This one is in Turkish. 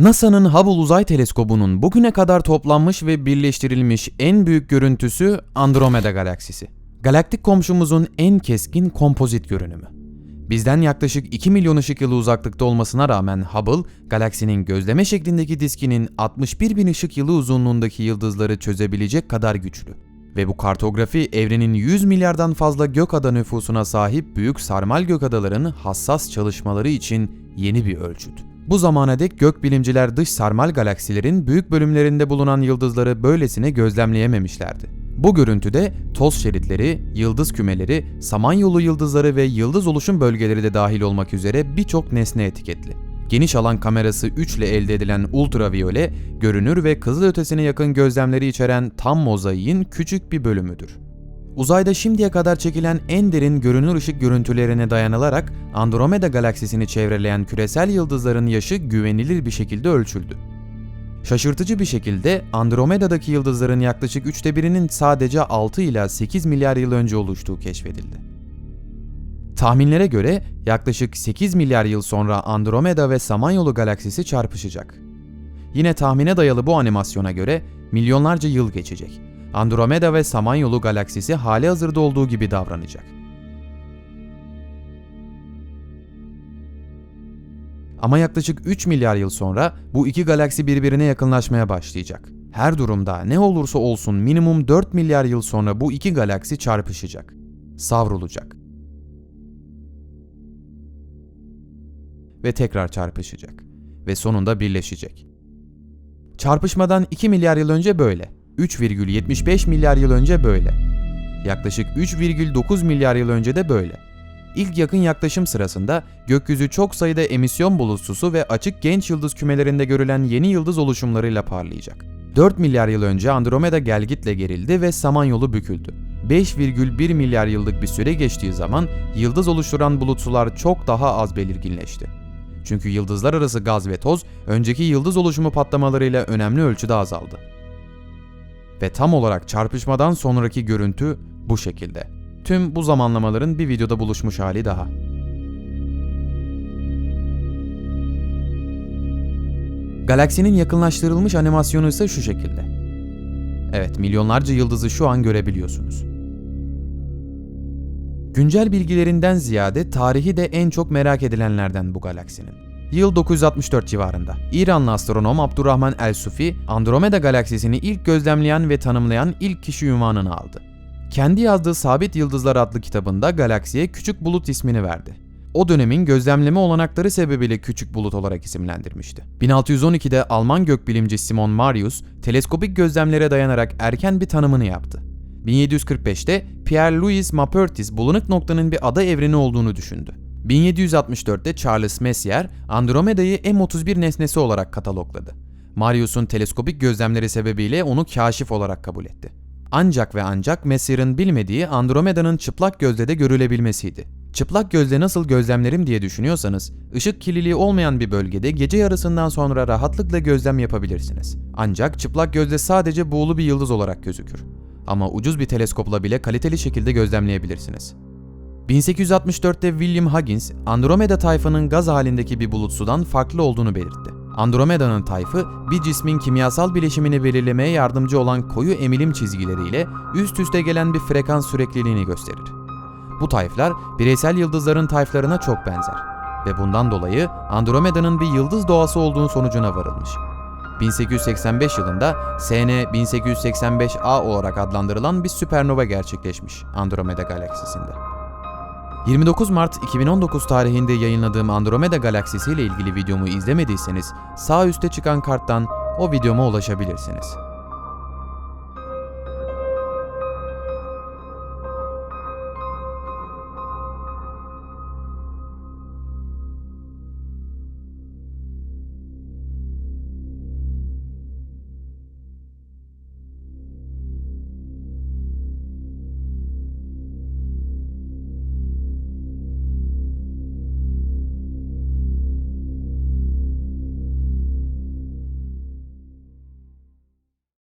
NASA'nın Hubble Uzay Teleskobu'nun bugüne kadar toplanmış ve birleştirilmiş en büyük görüntüsü Andromeda galaksisi. Galaktik komşumuzun en keskin kompozit görünümü. Bizden yaklaşık 2 milyon ışık yılı uzaklıkta olmasına rağmen Hubble, galaksinin gözleme şeklindeki diskinin 61 bin ışık yılı uzunluğundaki yıldızları çözebilecek kadar güçlü. Ve bu kartografi evrenin 100 milyardan fazla gökada nüfusuna sahip büyük sarmal gökadaların hassas çalışmaları için yeni bir ölçüt. Bu zamana dek gökbilimciler dış sarmal galaksilerin büyük bölümlerinde bulunan yıldızları böylesine gözlemleyememişlerdi. Bu görüntüde toz şeritleri, yıldız kümeleri, samanyolu yıldızları ve yıldız oluşum bölgeleri de dahil olmak üzere birçok nesne etiketli. Geniş alan kamerası 3 ile elde edilen ultraviyole, görünür ve kızılötesine yakın gözlemleri içeren tam mozaiğin küçük bir bölümüdür. Uzayda şimdiye kadar çekilen en derin görünür ışık görüntülerine dayanılarak Andromeda galaksisini çevreleyen küresel yıldızların yaşı güvenilir bir şekilde ölçüldü. Şaşırtıcı bir şekilde Andromeda'daki yıldızların yaklaşık üçte birinin sadece 6 ila 8 milyar yıl önce oluştuğu keşfedildi. Tahminlere göre yaklaşık 8 milyar yıl sonra Andromeda ve Samanyolu galaksisi çarpışacak. Yine tahmine dayalı bu animasyona göre milyonlarca yıl geçecek. Andromeda ve Samanyolu galaksisi hali hazırda olduğu gibi davranacak. Ama yaklaşık 3 milyar yıl sonra bu iki galaksi birbirine yakınlaşmaya başlayacak. Her durumda ne olursa olsun minimum 4 milyar yıl sonra bu iki galaksi çarpışacak. Savrulacak. Ve tekrar çarpışacak. Ve sonunda birleşecek. Çarpışmadan 2 milyar yıl önce böyle. 3,75 milyar yıl önce böyle. Yaklaşık 3,9 milyar yıl önce de böyle. İlk yakın yaklaşım sırasında gökyüzü çok sayıda emisyon bulutsusu ve açık genç yıldız kümelerinde görülen yeni yıldız oluşumlarıyla parlayacak. 4 milyar yıl önce Andromeda gelgitle gerildi ve Samanyolu büküldü. 5,1 milyar yıllık bir süre geçtiği zaman yıldız oluşturan bulutsular çok daha az belirginleşti. Çünkü yıldızlar arası gaz ve toz önceki yıldız oluşumu patlamalarıyla önemli ölçüde azaldı. Ve tam olarak çarpışmadan sonraki görüntü bu şekilde. Tüm bu zamanlamaların bir videoda buluşmuş hali daha. Galaksinin yakınlaştırılmış animasyonu ise şu şekilde. Evet, milyonlarca yıldızı şu an görebiliyorsunuz. Güncel bilgilerinden ziyade tarihi de en çok merak edilenlerden bu galaksinin. Yıl 964 civarında. İranlı astronom Abdurrahman El-Sufi, Andromeda galaksisini ilk gözlemleyen ve tanımlayan ilk kişi ünvanını aldı. Kendi yazdığı Sabit Yıldızlar adlı kitabında galaksiye Küçük Bulut ismini verdi. O dönemin gözlemleme olanakları sebebiyle Küçük Bulut olarak isimlendirmişti. 1612'de Alman gökbilimci Simon Marius, teleskopik gözlemlere dayanarak erken bir tanımını yaptı. 1745'te Pierre-Louis Maupertuis bulanık noktanın bir ada evreni olduğunu düşündü. 1764'te Charles Messier, Andromeda'yı M31 nesnesi olarak katalogladı. Marius'un teleskopik gözlemleri sebebiyle onu kaşif olarak kabul etti. Ancak ve ancak Messier'in bilmediği Andromeda'nın çıplak gözle de görülebilmesiydi. Çıplak gözle nasıl gözlemlerim diye düşünüyorsanız, ışık kirliliği olmayan bir bölgede gece yarısından sonra rahatlıkla gözlem yapabilirsiniz. Ancak çıplak gözle sadece buğulu bir yıldız olarak gözükür. Ama ucuz bir teleskopla bile kaliteli şekilde gözlemleyebilirsiniz. 1864'te William Huggins, Andromeda tayfının gaz halindeki bir bulutsudan farklı olduğunu belirtti. Andromeda'nın tayfı, bir cismin kimyasal bileşimini belirlemeye yardımcı olan koyu emilim çizgileriyle üst üste gelen bir frekans sürekliliğini gösterir. Bu tayflar, bireysel yıldızların tayflarına çok benzer ve bundan dolayı Andromeda'nın bir yıldız doğası olduğunu sonucuna varılmış. 1885 yılında SN 1885A olarak adlandırılan bir süpernova gerçekleşmiş Andromeda galaksisinde. 29 Mart 2019 tarihinde yayınladığım Andromeda galaksisi ile ilgili videomu izlemediyseniz sağ üstte çıkan karttan o videoma ulaşabilirsiniz.